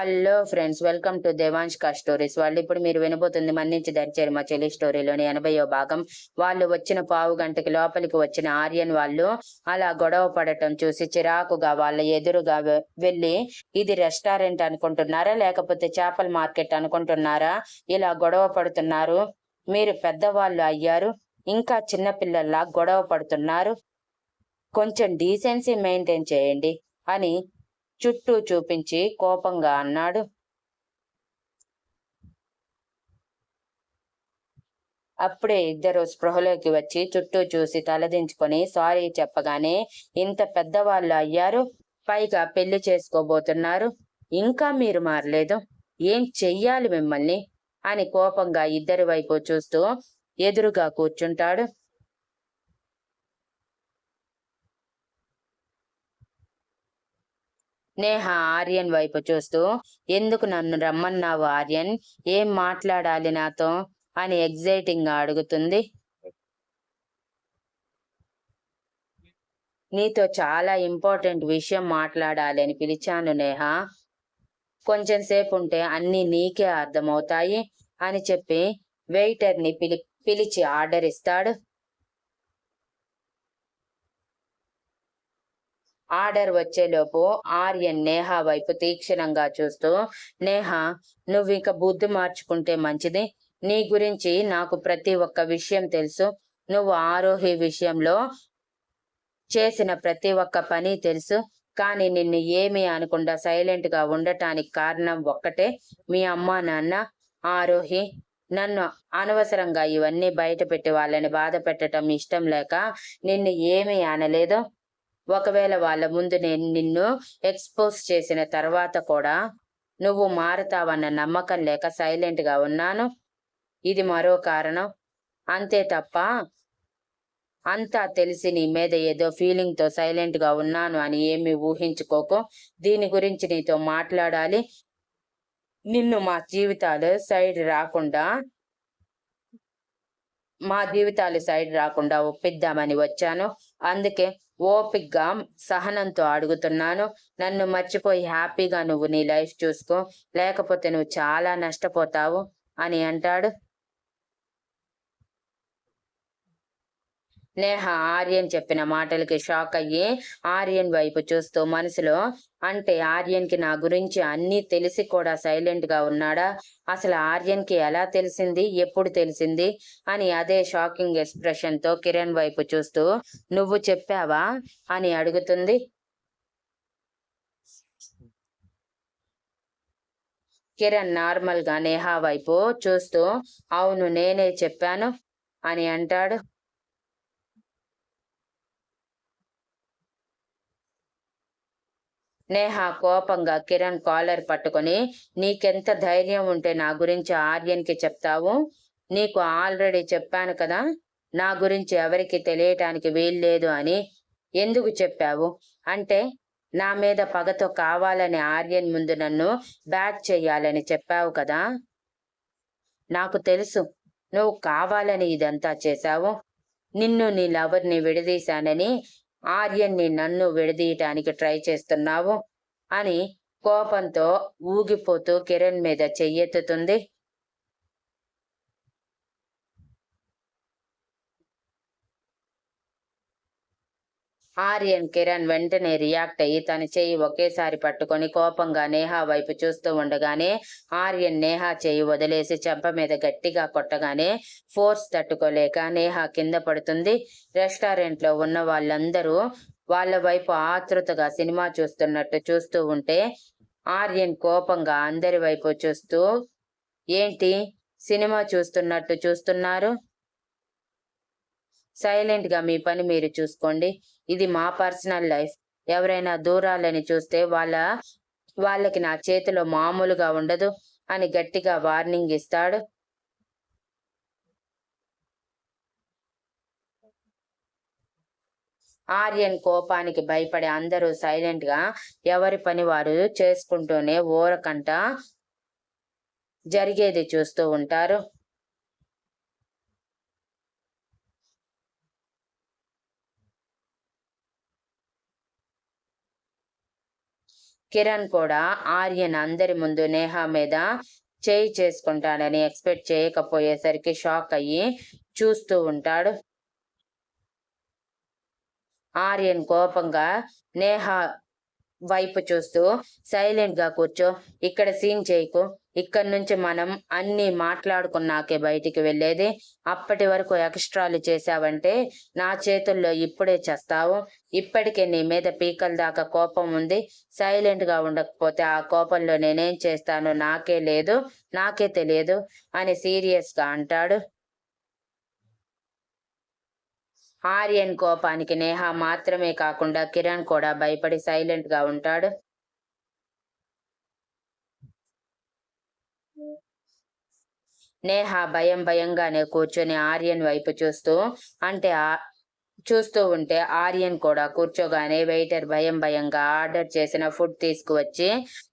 Hello friends welcome to దేవాంష్కా stories. వాళ్ళు ఇప్పుడు మీరు వినబోతుంది మన్నించి దరిచేరు మా చెల్లి స్టోరీలోని ఎనభయో భాగం. వాళ్ళు వచ్చిన పావు గంటకి లోపలికి వచ్చిన ఆర్యన్ వాళ్ళు అలా గొడవ పడటం చూసి చిరాకుగా వాళ్ళ ఎదురుగా వెళ్ళి ఇది రెస్టారెంట్ అనుకుంటున్నారా? లేకపోతే చేపల మార్కెట్ అనుకుంటున్నారా? ఇలా గొడవ పడుతున్నారు. మీరు పెద్దవాళ్ళు అయ్యారు. ఇంకా చిన్నపిల్లల్లా గొడవ పడుతున్నారు. కొంచెం డీసెన్సీ మెయింటైన్ చేయండి అని చుట్టూ చూపించి కోపంగా అన్నాడు. అప్పుడే ఇద్దరు స్పృహలోకి వచ్చి చుట్టూ చూసి తలదించుకొని సారీ చెప్పగానే ఇంత పెద్దవాళ్ళు అయ్యారు పైగా పెళ్ళి చేసుకోబోతున్నారు ఇంకా మీరు మారలేదు ఏం చెయ్యాలి మిమ్మల్ని? అని కోపంగా ఇద్దరి వైపు చూస్తూ ఎదురుగా కూర్చుంటాడు. నేహ ఆర్యన్ వైపు చూస్తూ ఎందుకు నన్ను రమ్మన్నావు ఆర్యన్? ఏం మాట్లాడాలి నాతో? అని ఎగ్జైటింగ్గా అడుగుతుంది. నీతో చాలా ఇంపార్టెంట్ విషయం మాట్లాడాలి అని పిలిచాను నేహ. కొంచెం సేపు ఉంటే అన్ని నీకే అర్థమవుతాయి అని చెప్పి వెయిటర్ని పిలి పిలిచి ఆర్డర్ ఇస్తాడు. ఆర్డర్ వచ్చేలోపు ఆర్యన్ నేహ వైపు తీక్షణంగా చూస్తూ నేహ నువ్వు ఇక బుద్ధి మార్చుకుంటే మంచిది. నీ గురించి నాకు ప్రతి ఒక్క విషయం తెలుసు. నువ్వు ఆరోహి విషయంలో చేసిన ప్రతి ఒక్క పని తెలుసు. కానీ నిన్ను ఏమీ అనకుండా సైలెంట్గా ఉండటానికి కారణం ఒక్కటే. మీ అమ్మా నాన్న ఆరోహి నన్ను అనవసరంగా ఇవన్నీ బయట పెట్టి వాళ్ళని బాధ పెట్టడం ఇష్టం లేక నిన్ను ఏమీ అనలేదు. ఒకవేళ వాళ్ళ ముందు నేను నిన్ను ఎక్స్పోజ్ చేసిన తర్వాత కూడా నువ్వు మారుతావన్న నమ్మకం లేక సైలెంట్గా ఉన్నాను. ఇది మరో కారణం. అంతే తప్ప అంతా తెలిసి నీ మీద ఏదో ఫీలింగ్తో సైలెంట్గా ఉన్నాను అని ఏమీ ఊహించుకోకు. దీని గురించి నీతో మాట్లాడాలి. నిన్ను మా జీవితాలు సైడ్ రాకుండా మా జీవితాలు సైడ్ రాకుండా ఒప్పిద్దామని వచ్చాను. అందుకే ఓపిగ్గా సహనంతో అడుగుతున్నాను. నన్ను మర్చిపోయి హ్యాపీగా నువ్వు నీ లైఫ్ చూసుకో. లేకపోతే నువ్వు చాలా నష్టపోతావు అని అంటాడు. నేహ ఆర్యన్ చెప్పిన మాటలకి షాక్ అయ్యి ఆర్యన్ వైపు చూస్తూ మనసులో అంటే ఆర్యన్కి నా గురించి అన్నీ తెలిసి కూడా సైలెంట్గా ఉన్నాడా? అసలు ఆర్యన్కి ఎలా తెలిసింది? ఎప్పుడు తెలిసింది? అని అదే షాకింగ్ ఎక్స్ప్రెషన్తో కిరణ్ వైపు చూస్తూ నువ్వు చెప్పావా? అని అడుగుతుంది. కిరణ్ నార్మల్గా నేహా వైపు చూస్తూ అవును నేనే చెప్పాను అని అంటాడు. నేహ కోపంగా కిరణ్ కాలర్ పట్టుకొని నీకెంత ధైర్యం ఉంటే నా గురించి ఆర్యన్కి చెప్తావు? నీకు ఆల్రెడీ చెప్పాను కదా నా గురించి ఎవరికి తెలియటానికి వీల్లేదు అని ఎందుకు చెప్పావు? అంటే నా మీద పగతో కావాలని ఆర్యన్ ముందు నన్ను బ్యాట్ చెయ్యాలని చెప్పావు కదా? నాకు తెలుసు నువ్వు కావాలని ఇదంతా చేశావు. నిన్ను నీ లవర్ని విడదీశానని ఆర్యన్ని నన్ను విడదీయటానికి ట్రై చేస్తున్నావు? అని కోపంతో ఊగిపోతూ కిరణ్ మీద చెయ్యెత్తుతుంది. ఆర్యన్ కిరణ్ వెంటనే రియాక్ట్ అయ్యి తన చేయి ఒకేసారి పట్టుకొని కోపంగా నేహా వైపు చూస్తూ ఉండగానే ఆర్యన్ నేహా చేయి వదిలేసి చెంప మీద గట్టిగా కొట్టగానే ఫోర్స్ తట్టుకోలేక నేహా కింద పడుతుంది. రెస్టారెంట్లో ఉన్న వాళ్ళందరూ వాళ్ళ వైపు ఆతృతగా సినిమా చూస్తున్నట్టు చూస్తూ ఉంటే ఆర్యన్ కోపంగా అందరి వైపు చూస్తూ ఏంటి? సినిమా చూస్తున్నట్టు చూస్తున్నారు? సైలెంట్గా మీ పని మీరు చూసుకోండి. ఇది మా పర్సనల్ లైఫ్. ఎవరైనా దూరాలని చూస్తే వాళ్ళ వాళ్ళకి నా చేతిలో మామూలుగా ఉండదు అని గట్టిగా వార్నింగ్ ఇస్తాడు. ఆర్యన్ కోపానికి భయపడే అందరూ సైలెంట్గా ఎవరి పని వారు చేసుకుంటూనే ఊరకంట జరిగేది చూస్తూ ఉంటారు. కిరణ్ కూడా ఆర్యన్ అందరి ముందు నేహ మీద చేయి చేసుకుంటాడని ఎక్స్పెక్ట్ చేయకపోయేసరికి షాక్ అయ్యి చూస్తూ ఉంటాడు. ఆర్యన్ కోపంగా నేహ వైపు చూస్తూ సైలెంట్గా కూర్చో. ఇక్కడ సీన్ చేయకు. ఇక్కడ నుంచి మనం అన్ని మాట్లాడుకున్నాకే బయటికి వెళ్ళేది. అప్పటి వరకు ఎక్స్ట్రాలు చేశావంటే నా చేతుల్లో ఇప్పుడే చేస్తావు. ఇప్పటికే నీ మీద పీకల దాకా కోపం ఉంది. సైలెంట్గా ఉండకపోతే ఆ కోపంలో నేనేం చేస్తానో నాకే లేదు. నాకే తెలియదు అని సీరియస్గా అంటాడు. ఆర్యన్ కోపానికి నేహ మాత్రమే కాకుండా కిరణ్ కూడా భయపడి సైలెంట్గా ఉంటాడు. నేహ భయం భయంగానే కూర్చొని ఆర్యన్ వైపు చూస్తూ అంటే చూస్తూ ఉంటే ఆర్యన్ కూడా కూర్చోగానే వెయిటర్ భయం భయంగా ఆర్డర్ చేసిన ఫుడ్ తీసుకువచ్చి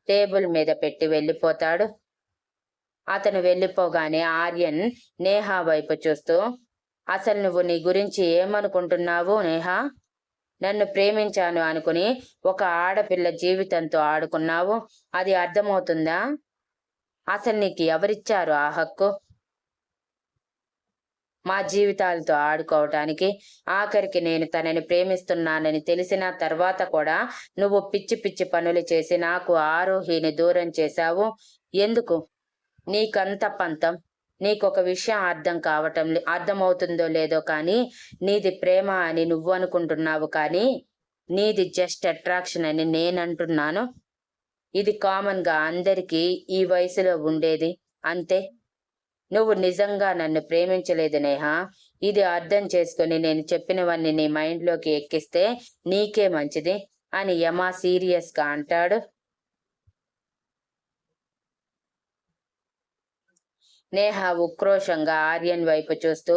టేబుల్ మీద పెట్టి వెళ్ళిపోతాడు. అతను వెళ్ళిపోగానే ఆర్యన్ నేహా వైపు చూస్తూ అసలు నువ్వు నీ గురించి ఏమనుకుంటున్నావు నేహా? నన్ను ప్రేమించాను అనుకుని ఒక ఆడపిల్ల జీవితంతో ఆడుకున్నావు. అది అర్థమవుతుందా? అసలు నీకు ఎవరిచ్చారు ఆ హక్కు? మా జీవితాలతో ఆడుకోవటానికి ఆఖరికి నేను తనని ప్రేమిస్తున్నానని తెలిసిన తర్వాత కూడా నువ్వు పిచ్చి పిచ్చి పనులు చేసి నాకు ఆరోహిని దూరం చేశావు. ఎందుకు? నీకంత పంతం. నీకొక విషయం అర్థం కావటం అర్థమవుతుందో లేదో కానీ నీది ప్రేమ అని నువ్వు అనుకుంటున్నావు కానీ నీది జస్ట్ అట్రాక్షన్ అని నేనంటున్నాను. ఇది కామన్గా అందరికీ ఈ వయసులో ఉండేది. అంతే. నువ్వు నిజంగా నన్ను ప్రేమించలేదు నేహా. ఇది అర్థం చేసుకుని నేను చెప్పినవన్నీ నీ మైండ్లోకి ఎక్కిస్తే నీకే మంచిది అని యమా సీరియస్గా అంటాడు. నేహ ఉక్రోషంగా ఆర్యన్ వైపు చూస్తూ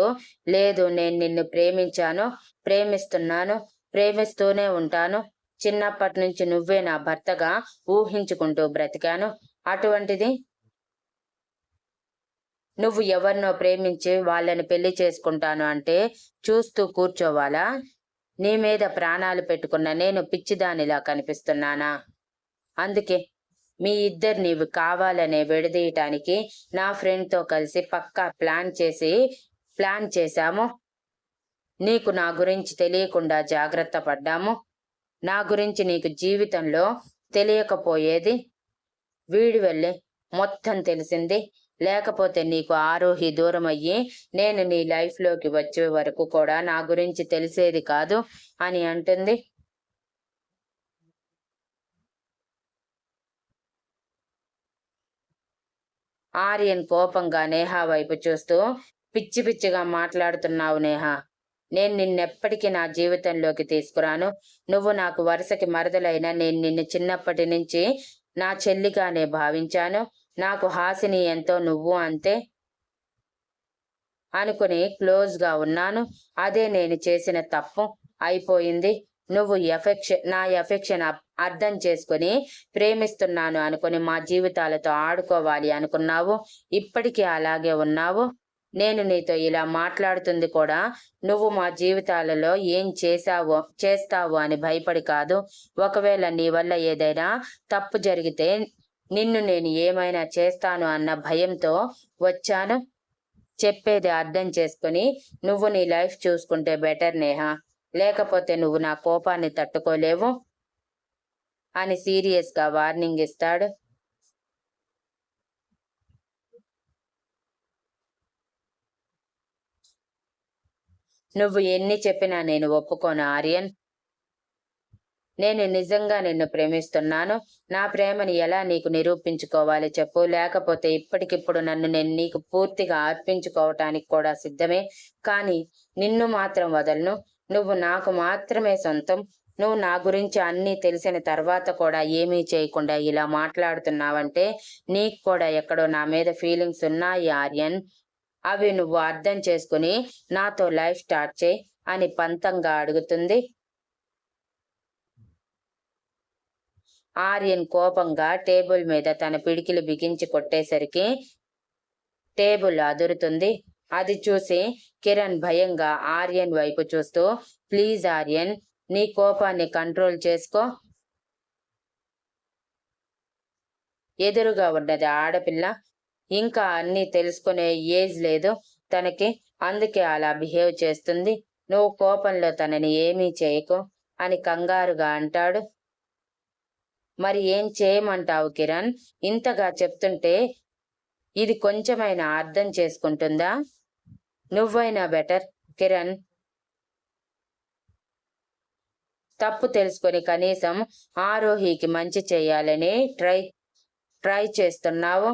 లేదు నేను నిన్ను ప్రేమించాను ప్రేమిస్తున్నాను ప్రేమిస్తూనే ఉంటాను. చిన్నప్పటి నుంచి నువ్వే నా భర్తగా ఊహించుకుంటూ బ్రతికాను. అటువంటిది నువ్వు ఎవరినో ప్రేమించి వాళ్ళని పెళ్ళి చేసుకుంటాను అంటే చూస్తూ కూర్చోవాలా? నీ మీద ప్రాణాలు పెట్టుకున్న నేను పిచ్చిదానిలా కనిపిస్తున్నానా? అందుకే మీ ఇద్దరిని కావాలనే విడదీయటానికి నా ఫ్రెండ్తో కలిసి పక్కా ప్లాన్ చేసి ప్లాన్ చేశాము. నీకు నా గురించి తెలియకుండా జాగ్రత్త పడ్డాము. నా గురించి నీకు జీవితంలో తెలియకపోయేది. వీడి వెళ్ళి మొత్తం తెలిసింది. లేకపోతే నీకు ఆరోహి దూరం అయ్యి నేను నీ లైఫ్లోకి వచ్చే వరకు కూడా నా గురించి తెలిసేది కాదు అని అంటుంది. ఆర్యన్ కోపంగా నేహ వైపు చూస్తూ పిచ్చి పిచ్చిగా మాట్లాడుతున్నావు నేహ. నేను నిన్నెప్పటికీ నా జీవితంలోకి తీసుకురాను. నువ్వు నాకు వరుసకి మరదలైనా నేను నిన్ను చిన్నప్పటి నుంచి నా చెల్లిగానే భావించాను. నాకు హాసిని ఎంతో నువ్వు అంతే అనుకుని క్లోజ్గా ఉన్నాను. అదే నేను చేసిన తప్పు. అయిపోయింది. నువ్వు ఎఫెక్షన్ నా ఎఫెక్షన్ అర్థం చేసుకొని ప్రేమిస్తున్నాను అనుకుని మా జీవితాలతో ఆడుకోవాలి అనుకున్నావు ఇప్పటికీ అలాగే ఉన్నావు. నేను నీతో ఇలా మాట్లాడుతుంది కూడా నువ్వు మా జీవితాలలో ఏం చేశావో చేస్తావు అని భయపడి కాదు. ఒకవేళ నీ వల్ల ఏదైనా తప్పు జరిగితే నిన్ను నేను ఏమైనా చేస్తాను అన్న భయంతో వచ్చాను. చెప్పేది అర్థం చేసుకుని నువ్వు నీ లైఫ్ చూసుకుంటే బెటర్ నేహా. లేకపోతే నువ్వు నా కోపాన్ని తట్టుకోలేవు అని సీరియస్గా వార్నింగ్ ఇస్తాడు. నువ్వు ఎన్ని చెప్పినా నేను ఒప్పుకోను ఆర్యన్. నేను నిజంగా నిన్ను ప్రేమిస్తున్నాను. నా ప్రేమని ఎలా నీకు నిరూపించుకోవాలి చెప్పు. లేకపోతే ఇప్పటికిప్పుడు నన్ను నేను నీకు పూర్తిగా అర్పించుకోవటానికి కూడా సిద్ధమే. కానీ నిన్ను మాత్రం వదలను. నువ్వు నాకు మాత్రమే సొంతం. నువ్వు నా గురించి అన్నీ తెలిసిన తర్వాత కూడా ఏమీ చేయకుండా ఇలా మాట్లాడుతున్నావంటే నీకు కూడా ఎక్కడో నా మీద ఫీలింగ్స్ ఉన్నాయి ఆర్యన్. అవి నువ్వు అర్థం చేసుకుని నాతో లైఫ్ స్టార్ట్ చేయి అని పంతంగా అడుగుతుంది. ఆర్యన్ కోపంగా టేబుల్ మీద తన పిడికిలు బిగించి కొట్టేసరికి టేబుల్ అదురుతుంది. అది చూసి కిరణ్ భయంగా ఆర్యన్ వైపు చూస్తూ ప్లీజ్ ఆర్యన్ నీ కోపాన్ని కంట్రోల్ చేసుకో. ఎదురుగా ఉన్నది ఆడపిల్ల. ఇంకా అన్నీ తెలుసుకునే ఏజ్ లేదు తనకి. అందుకే అలా బిహేవ్ చేస్తుంది. నువ్వు కోపంలో తనని ఏమీ చేయకు అని కంగారుగా అంటాడు. మరి ఏం చేయమంటావు కిరణ్? ఇంతగా చెప్తుంటే ఇది కొంచెమైనా అర్థం చేసుకుంటుందా? నువ్వైనా బెటర్ కిరణ్. తప్పు తెలుసుకొని కనీసం ఆరోహికి మంచి చేయాలని ట్రై ట్రై చేస్తున్నావు.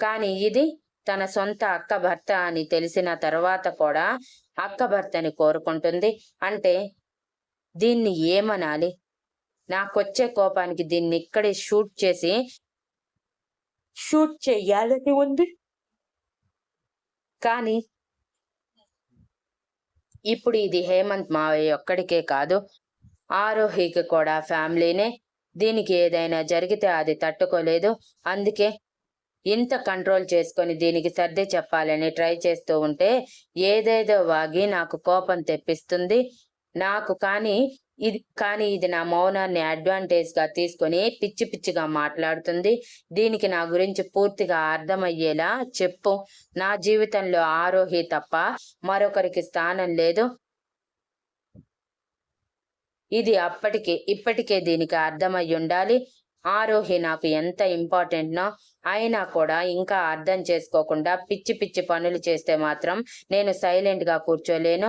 కానీ ఇది తన సొంత అక్క భర్త అని తెలిసిన తర్వాత కూడా అక్క భర్తని కోరుకుంటుంది. అంటే దీన్ని ఏమనాలి? నాకొచ్చే కోపానికి దీన్ని ఇక్కడే షూట్ చేసి షూట్ చెయ్యాలని ఉంది. కానీ ఇప్పుడు ఇది హేమంత్ మావయ్య ఒక్కడికే కాదు ఆరోహికి కూడా ఫ్యామిలీనే. దీనికి ఏదైనా జరిగితే అది తట్టుకోలేదు. అందుకే ఇంత కంట్రోల్ చేసుకొని దీనికి సర్ది చెప్పాలని ట్రై చేస్తూ ఉంటే ఏదేదో వాగి నాకు కోపం తెప్పిస్తుంది. నాకు కానీ ఇది కానీ ఇది నా మౌనాన్ని అడ్వాంటేజ్గా తీసుకొని పిచ్చి పిచ్చిగా మాట్లాడుతుంది. దీనికి నా గురించి పూర్తిగా అర్థమయ్యేలా చెప్పు. నా జీవితంలో ఆరోహి తప్ప మరొకరికి స్థానం లేదు. ఇది అప్పటికే ఇప్పటికే దీనికి అర్థమై ఉండాలి. ఆరోహి నాకు ఎంత ఇంపార్టెంట్నో అయినా కూడా ఇంకా అర్థం చేసుకోకుండా పిచ్చి పిచ్చి పనులు చేస్తే మాత్రం నేను సైలెంట్గా కూర్చోలేను.